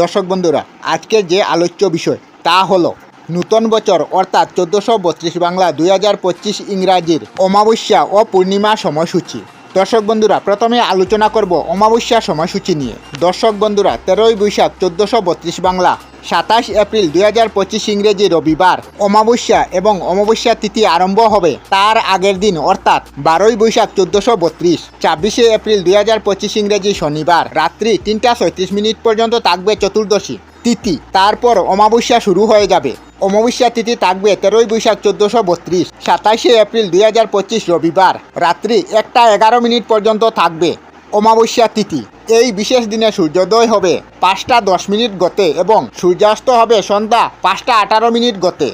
দর্শক বন্ধুরা, আজকে যে আলোচ্য বিষয় তা হলো নূতন বছর অর্থাৎ চোদ্দোশো বত্রিশ বাংলা দুই হাজার পঁচিশ ইংরাজির অমাবস্যা ও পূর্ণিমা সময়সূচি। দর্শক বন্ধুরা, প্রথমে আলোচনা করব অমাবস্যা সময়সূচি নিয়ে। দর্শক বন্ধুরা, তেরোই বৈশাখ চোদ্দোশো বত্রিশ বাংলা সাতাশ এপ্রিল দুই হাজার পঁচিশ ইংরেজি রবিবার, অমাবস্যা এবং অমাবস্যা তিথি আরম্ভ হবে তার আগের দিন, অর্থাৎ বারোই বৈশাখ চোদ্দশো বত্রিশ। ছাব্বিশে এপ্রিল দুই হাজার পঁচিশ ইংরেজি শনিবার, রাত্রি তিনটা ছয়ত্রিশ মিনিট পর্যন্ত থাকবে চতুর্দশী তিথি। তারপর অমাবস্যা শুরু হয়ে যাবে। অমাবস্যা তিথি থাকবে তেরোই বৈশাখ চোদ্দশো বত্রিশ, সাতাশে এপ্রিল দুই হাজার পঁচিশ রবিবার, রাত্রি একটা এগারো মিনিট পর্যন্ত থাকবে অমাবস্যা তিথি। এই বিশেষ দিনে সূর্যোদয় হবে পাঁচটা দশ মিনিট গতে এবং সূর্যাস্ত হবে সন্ধ্যা পাঁচটা আঠারো মিনিট গতে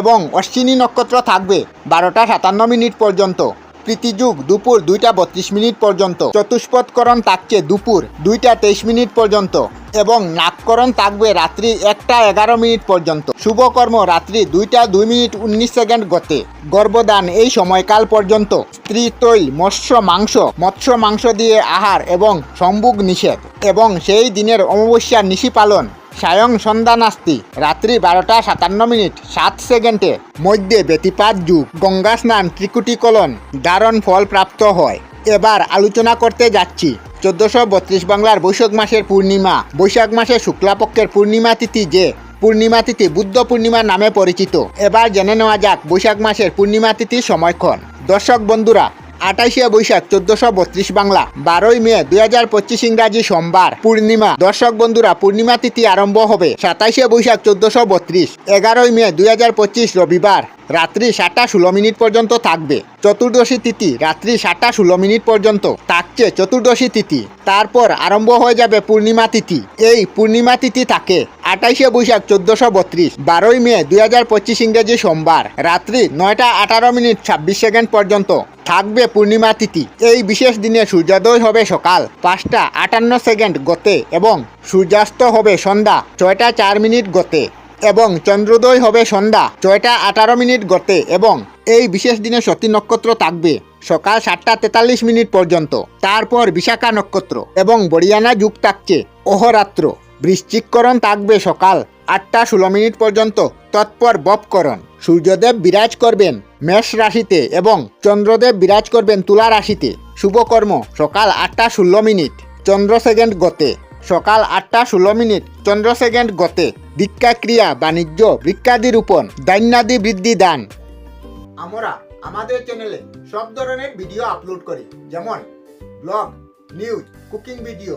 এবং অশ্বিনী নক্ষত্র থাকবে বারোটা সাতান্ন মিনিট পর্যন্ত। প্রীতিযুগ দুপুর দুইটা বত্রিশ মিনিট পর্যন্ত। চতুষ্পদকরণ থাকছে দুপুর দুইটা তেইশ মিনিট পর্যন্ত এবং নাককরণ থাকবে রাত্রি একটা এগারো মিনিট পর্যন্ত। শুভকর্ম রাত্রি দুইটা দুই মিনিট উনিশ সেকেন্ড গতে। গর্ভদান এই সময়কাল পর্যন্ত। স্ত্রী তৈল, মৎস্য, মাংস মৎস্য, মাংস দিয়ে আহার এবং সম্ভোগ নিষেধ এবং সেই দিনের অমাবস্যা নিশি পালন। সায়ং সন্ধ্যা নাস্তি। রাত্রি বারোটা সাতান্ন মিনিট, সাত সেকেন্ডে। মধ্যে ব্যতিপাত যুগ, গঙ্গা স্নান ত্রিকুটিকলন দারণ ফল প্রাপ্ত হয়। এবার আলোচনা করতে যাচ্ছি। চোদ্দোশো বত্রিশ বাংলার বৈশাখ মাসের পূর্ণিমা। বৈশাখ মাসের শুক্লাপক্ষের পূর্ণিমা তিথি যে, পূর্ণিমা তিথি বুদ্ধ পূর্ণিমা নামে পরিচিত। এবার জেনে নেওয়া যাক বৈশাখ মাসের পূর্ণিমা তিথির সময়ক্ষণ। দর্শক বন্ধুরা আঠাশে বৈশাখ চোদ্দশো বত্রিশ বাংলা, বারোই মে দুই হাজার পঁচিশ ইংরাজি সোমবার, পূর্ণিমা। দর্শক বন্ধুরা, পূর্ণিমা তিথি আরম্ভ হবে সাতাইশে বৈশাখ চোদ্দশো বত্রিশ, এগারোই মে দুই হাজার পঁচিশ রবিবার, রাত্রি সাতটা ষোলো মিনিট পর্যন্ত থাকবে। চতুর্দশী তিথি রাত্রি সাতটা ষোলো মিনিট পর্যন্ত থাকছে চতুর্দশী তিথি। তারপর আরম্ভ হয়ে যাবে পূর্ণিমা তিথি। এই পূর্ণিমা তিথি থাকে আঠাইশে বৈশাখ চোদ্দশো বত্রিশ, বারোই মে দুই হাজার পঁচিশ ইংরেজি সোমবার, রাত্রি নয়টা আঠারো মিনিট ছাব্বিশ সেকেন্ড পর্যন্ত থাকবে পূর্ণিমা তিথি। এই বিশেষ দিনে সূর্যোদয় হবে সকাল পাঁচটা আটান্ন সেকেন্ড গতে এবং সূর্যাস্ত হবে সন্ধ্যা ছয়টা চার মিনিট গতে এবং চন্দ্রোদয় হবে সন্ধ্যা ছয়টা আঠারো মিনিট গতে এবং এই বিশেষ দিনে সতী নক্ষত্র থাকবে সকাল সাতটা তেতাল্লিশ মিনিট পর্যন্ত। তারপর বিশাখা নক্ষত্র এবং বরিয়ানা যুগ থাকছে অহরাত্র। বৃশ্চিককরণ থাকবে সকাল আটটা ষোলো মিনিট পর্যন্ত। তৎপর বপকরণ সূর্যদেব বিরাজ করবেন মেষ রাশিতে এবং চন্দ্রদেব বিরাজ করবেন তুলা রাশিতে। শুভকর্ম সকাল আটটা ষোলো মিনিট। চন্দ্র সেকেন্ড গতে। সকাল আটটা ষোলো মিনিট। চন্দ্র সেকেন্ড গতে। দীক্ষা ক্রিয়া, বাণিজ্য, বৃক্ষাদি রোপণ, দৈন্যাদি বৃদ্ধি দান। আমরা আমাদের চ্যানেলে সব ধরনের ভিডিও আপলোড করি। যেমন ব্লগ, নিউজ, কুকিং ভিডিও